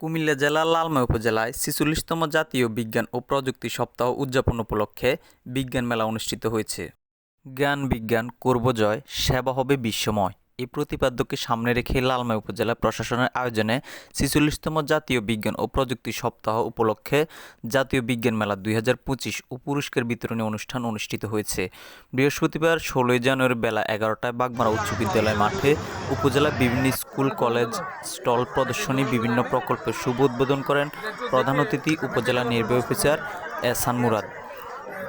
কুমিল্লা জেলার লালমাই উপজেলায় ছিচল্লিশতম জাতীয় বিজ্ঞান ও প্রযুক্তি সপ্তাহ উদযাপন উপলক্ষে বিজ্ঞান মেলা অনুষ্ঠিত হয়েছে। জ্ঞান বিজ্ঞান করব জয়, সেবা হবে বিশ্বময়। এই প্রতিপাদ্যকে সামনে রেখে লালমাই উপজেলা প্রশাসনের আয়োজনে ছিচল্লিশতম জাতীয় বিজ্ঞান ও প্রযুক্তি সপ্তাহ উপলক্ষে জাতীয় বিজ্ঞান মেলা দুই হাজার পঁচিশ ও পুরস্কার বিতরণী অনুষ্ঠান অনুষ্ঠিত হয়েছে। বৃহস্পতিবার ষোলোই জানুয়ারি বেলা এগারোটায় বাগমারা উচ্চ বিদ্যালয় মাঠে উপজেলা বিভিন্ন স্কুল, কলেজ স্টল প্রদর্শনী, বিভিন্ন প্রকল্পের শুভ উদ্বোধন করেন প্রধান অতিথি উপজেলা নির্বাহী অফিসার এহসান মুরাদ।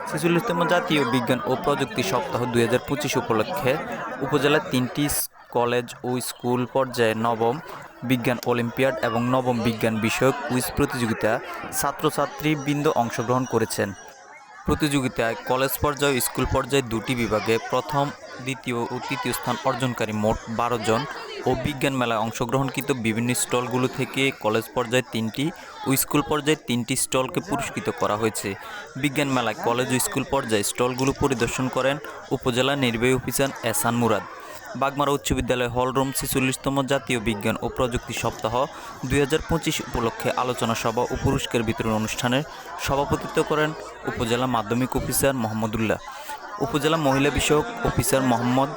ছেচল্লিশতম জাতীয় বিজ্ঞান ও প্রযুক্তি সপ্তাহ দুই হাজার পঁচিশ উপলক্ষে উপজেলার তিনটি কলেজ ও স্কুল পর্যায়ে নবম বিজ্ঞান অলিম্পিয়াড এবং নবম বিজ্ঞান বিষয়ক কুইজ প্রতিযোগিতা ছাত্রছাত্রী বৃন্দ অংশগ্রহণ করেছেন। প্রতিযোগিতায় কলেজ পর্যায়ে স্কুল পর্যায়ে দুটি বিভাগে প্রথম, দ্বিতীয় ও তৃতীয় স্থান অর্জনকারী মোট বারো জন ও বিজ্ঞান মেলায় অংশগ্রহণকৃত বিভিন্ন স্টলগুলো থেকে কলেজ পর্যায়ে তিনটি ও স্কুল পর্যায়ে তিনটি স্টলকে পুরস্কৃত করা হয়েছে। বিজ্ঞান মেলায় কলেজ ও স্কুল পর্যায়ে স্টলগুলো পরিদর্শন করেন উপজেলা নির্বাহী অফিসার এসান মুরাদ। বাগমারা উচ্চ বিদ্যালয় হলরুম ছেচল্লিশতম জাতীয় বিজ্ঞান ও প্রযুক্তি সপ্তাহ দুই হাজার পঁচিশ উপলক্ষে আলোচনা সভা ও পুরস্কার বিতরণ অনুষ্ঠানে সভাপতিত্ব করেন উপজেলা মাধ্যমিক অফিসার মোহাম্মদুল্লাহ, উপজেলা মহিলা বিষয়ক অফিসার মোহাম্মদ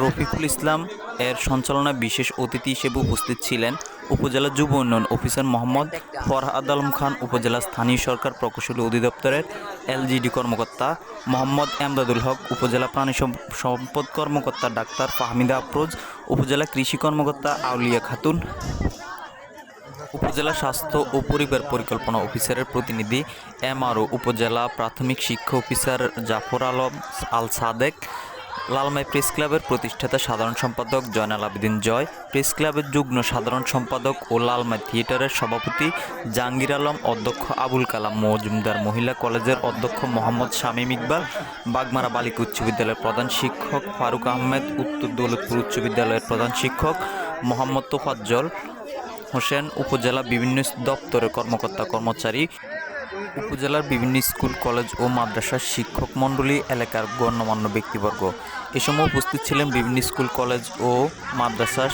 রফিকুল ইসলাম এর সঞ্চালনায় বিশেষ অতিথি হিসেবে উপস্থিত ছিলেন উপজেলা যুব উন্নয়ন অফিসার মোহাম্মদ ফরহাদ আলম খান, উপজেলা স্থানীয় সরকার প্রকৌশলী অধিদপ্তরের এলজিডি কর্মকর্তা মোহাম্মদ এমদাদুল হক, উপজেলা প্রাণী সম্পদ কর্মকর্তা ডাক্তার ফাহমিদা আফরোজ, উপজেলা কৃষি কর্মকর্তা আউলিয়া খাতুন, উপজেলা স্বাস্থ্য ও পরিবার পরিকল্পনা অফিসারের প্রতিনিধি এমআরও উপজেলা প্রাথমিক শিক্ষা অফিসার জাফর আলম আল সাদেক লালমাই প্রেস ক্লাবের প্রতিষ্ঠাতা সাধারণ সম্পাদক জয়নাল আবেদিন জয়, প্রেস ক্লাবের যুগ্ম সাধারণ সম্পাদক ও লালমাই থিয়েটারের সভাপতি জাহাঙ্গীর আলম, অধ্যক্ষ আবুল কালাম মজুমদার, মহিলা কলেজের অধ্যক্ষ মোহাম্মদ শামীম ইকবাল, বাগমারা বালিকা উচ্চ বিদ্যালয়ের প্রধান শিক্ষক ফারুক আহমেদ, উত্তর দৌলতপুর উচ্চ বিদ্যালয়ের প্রধান শিক্ষক মোহাম্মদ তোফাজ্জল হোসেন, উপজেলা বিভিন্ন দপ্তরের কর্মকর্তা কর্মচারী উপজেলার বিভিন্ন স্কুল, কলেজ ও মাদ্রাসার শিক্ষক মণ্ডলী এলাকার গণ্যমান্য ব্যক্তিবর্গ। এ সময় উপস্থিত ছিলেন বিভিন্ন স্কুল, কলেজ ও মাদ্রাসার